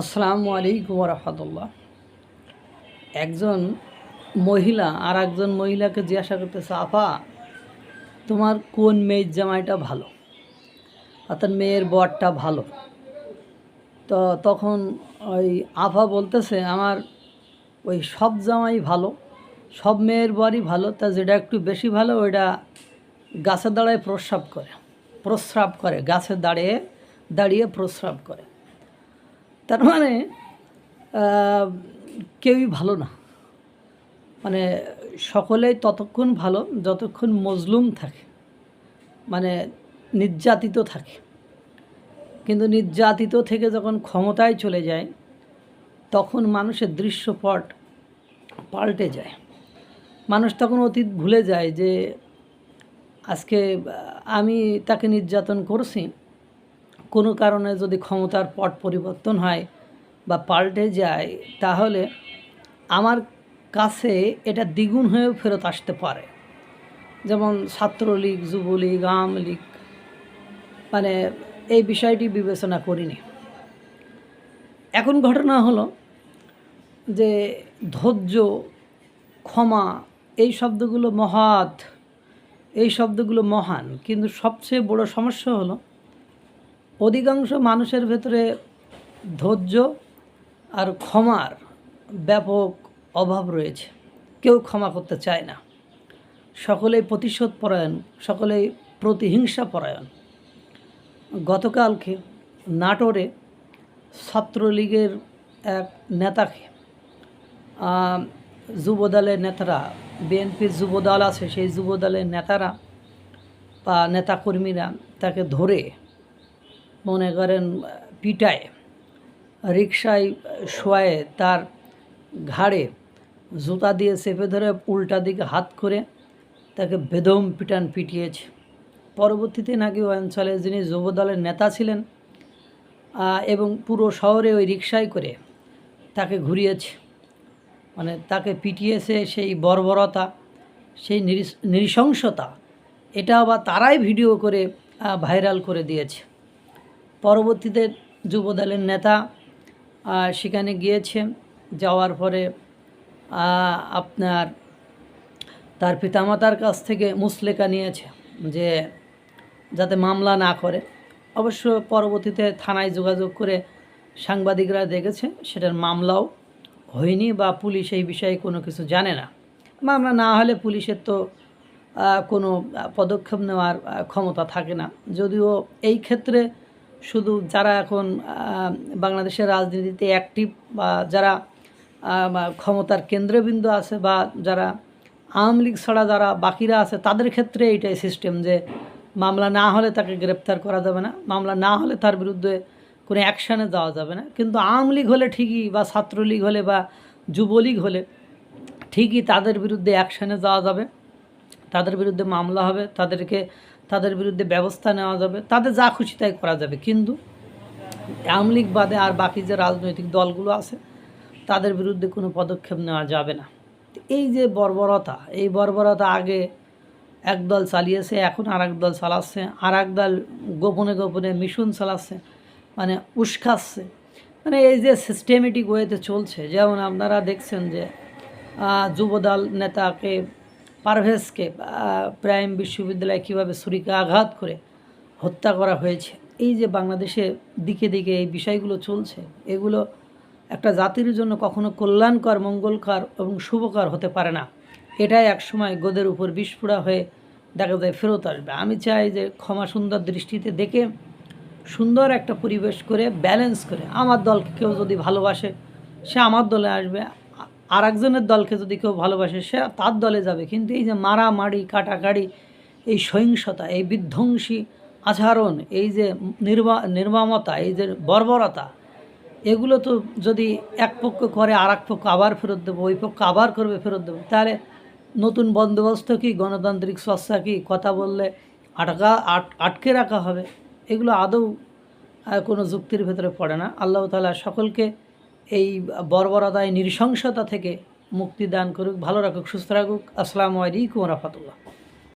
আসসালামু আলাইকুম রহমতুল্লাহ। একজন মহিলা আর একজন মহিলাকে জিজ্ঞাসা করতেছে, আপা, তোমার কোন মেয়ের জামাইটা ভালো? অর্থাৎ মেয়ের বরটা ভালো। তো তখন ওই আফা বলতেছে, আমার ওই সব জামাই ভালো, সব মেয়ের বরই ভালো, তা যেটা একটু বেশি ভালো, ওইটা গাছের দাঁড়ায় প্রস্রাব করে প্রস্রাব করে, গাছের দাঁড়িয়ে দাঁড়িয়ে প্রস্রাব করে। তার মানে কেউই ভালো না। মানে সকলেই ততক্ষণ ভালো, যতক্ষণ মজলুম থাকে। মানে নির্যাতিত থাকে। কিন্তু নির্যাতিত থেকে যখন ক্ষমতায় চলে যায়, তখন মানুষের দৃশ্যপট পাল্টে যায়। মানুষ তখন অতীত ভুলে যায় যে, আজকে আমি তাকে নির্যাতন করছি কোনো কারণে যদি ক্ষমতার পট পরিবর্তন হয় বা পাল্টে যায়, তাহলে আমার কাছে এটা দ্বিগুণ হয়েও ফেরত আসতে পারে। যেমন ছাত্রলীগ, যুবলীগ, আওয়ামী লীগ মানে এই বিষয়টি বিবেচনা করিনি। এখন ঘটনা হলো যে ধৈর্য, ক্ষমা, এই শব্দগুলো মহৎ, এই শব্দগুলো মহান। কিন্তু সবচেয়ে বড় সমস্যা হলো অধিকাংশ মানুষের ভেতরে ধৈর্য আর ক্ষমার ব্যাপক অভাব রয়েছে। কেউ ক্ষমা করতে চায় না। সকলেই প্রতিশোধ পরায়ণ, সকলেই প্রতিহিংসা পরায়ণ। গতকালকে নাটোরে ছাত্রলীগের এক নেতাকে যুবদলের নেতারা, বিএনপির যুবদল আছে, সেই যুবদলের নেতারা বা নেতাকর্মীরা তাকে ধরে মনে করেন, পিটায় রিক্সায় শোয়ে তার ঘাড়ে জুতা দিয়ে চেপে ধরে উল্টা দিকে হাত করে তাকে বেদম পিটান পিটিয়েছে। পরবর্তীতে নাকি ওই অঞ্চলে যিনি যুবদলের নেতা ছিলেন এবং পুরো শহরে ওই রিক্সায় করে তাকে ঘুরিয়েছে। মানে তাকে পিটিয়েছে সেই বর্বরতা, সেই নৃশংসতা, এটা আবার তারাই ভিডিও করে ভাইরাল করে দিয়েছে। পরবর্তীতে যুবদলের নেতা সেখানে গিয়েছে। যাওয়ার পরে আপনার তার পিতামাতার কাছ থেকে মুসলেকা নিয়েছে যে, যাতে মামলা না করে। অবশ্য পরবর্তীতে থানায় যোগাযোগ করে সাংবাদিকরা দেখেছে, সেটার মামলাও হয়নি বা পুলিশ এই বিষয়ে কোনো কিছু জানে না। মামলা না হলে পুলিশের তো কোনো পদক্ষেপ নেওয়ার ক্ষমতা থাকে না। যদিও এই ক্ষেত্রে শুধু যারা এখন বাংলাদেশের রাজনীতিতে অ্যাক্টিভ বা যারা ক্ষমতার কেন্দ্রবিন্দু আছে বা যারা আওয়ামী লীগ ছাড়া যারা বাকিরা আছে, তাদের ক্ষেত্রে এইটাই সিস্টেম যে মামলা না হলে তাকে গ্রেপ্তার করা যাবে না, মামলা না হলে তার বিরুদ্ধে কোনো অ্যাকশানে যাওয়া যাবে না। কিন্তু আওয়ামী লীগ হলে ঠিকই বা ছাত্রলীগ হলে বা যুবলীগ হলে ঠিকই তাদের বিরুদ্ধে অ্যাকশানে যাওয়া যাবে, তাদের বিরুদ্ধে মামলা হবে, তাদেরকে তাদের বিরুদ্ধে ব্যবস্থা নেওয়া যাবে, তাদের যা খুশি তাই করা যাবে। কিন্তু আওয়ামী লীগ বাদে আর বাকি যে রাজনৈতিক দলগুলো আছে, তাদের বিরুদ্ধে কোনো পদক্ষেপ নেওয়া যাবে না। এই যে বর্বরতা, এই বর্বরতা আগে এক দল চালিয়েছে, এখন আর দল চালাচ্ছে আর দল গোপনে গোপনে মিশন চালাচ্ছে মানে উস্কাচ্ছে। মানে এই যে সিস্টেমেটিক ওয়েতে চলছে, যেমন আপনারা দেখছেন যে যুবদল নেতাকে পারভেজকে প্রাইম বিশ্ববিদ্যালয়ে কীভাবে ছুরিকে আঘাত করে হত্যা করা হয়েছে, এই যে বাংলাদেশে দিকে দিকে এই বিষয়গুলো চলছে, এগুলো একটা জাতির জন্য কখনো কল্যাণকর, মঙ্গলকর এবং শুভকর হতে পারে না। এটাই একসময় গোদের উপর বিস্ফোরা হয়ে দেখা যায় ফেরত আসবে। আমি চাই যে ক্ষমা সুন্দর দৃষ্টিতে দেখে, সুন্দর একটা পরিবেশ করে ব্যালেন্স করে, আমার দলকে কেউ যদি ভালোবাসে, সে আমার দলে আসবে। আর একজনের দলকে যদি কেউ ভালোবাসে, সে তার দলে যাবে। কিন্তু এই যে মারামারি, কাটাকাটি, এই সহিংসতা, এই বিধ্বংসী আচরণ, এই যে নির্বা, নির্মমতা, এই যে বর্বরতা, এগুলো তো যদি এক পক্ষ করে আর এক পক্ষ আবার ফেরত দেবো, ওই পক্ষ আবার করবে ফেরত দেবো, তাহলে নতুন বন্দোবস্ত কি, গণতান্ত্রিক সস্তা কি, কথা বললে আটকা, আট, আটকে রাখা হবে? এগুলো আদৌ কোনো যুক্তির ভেতরে পড়ে না। আল্লাহ তাআলা সকলকে এই বর্বরতায় নৃশংসতা থেকে মুক্তি দান করুক ভালো রাখুক সুস্থ রাখুক। আসসালামু আলাইকুম রহমতুল্লাহ।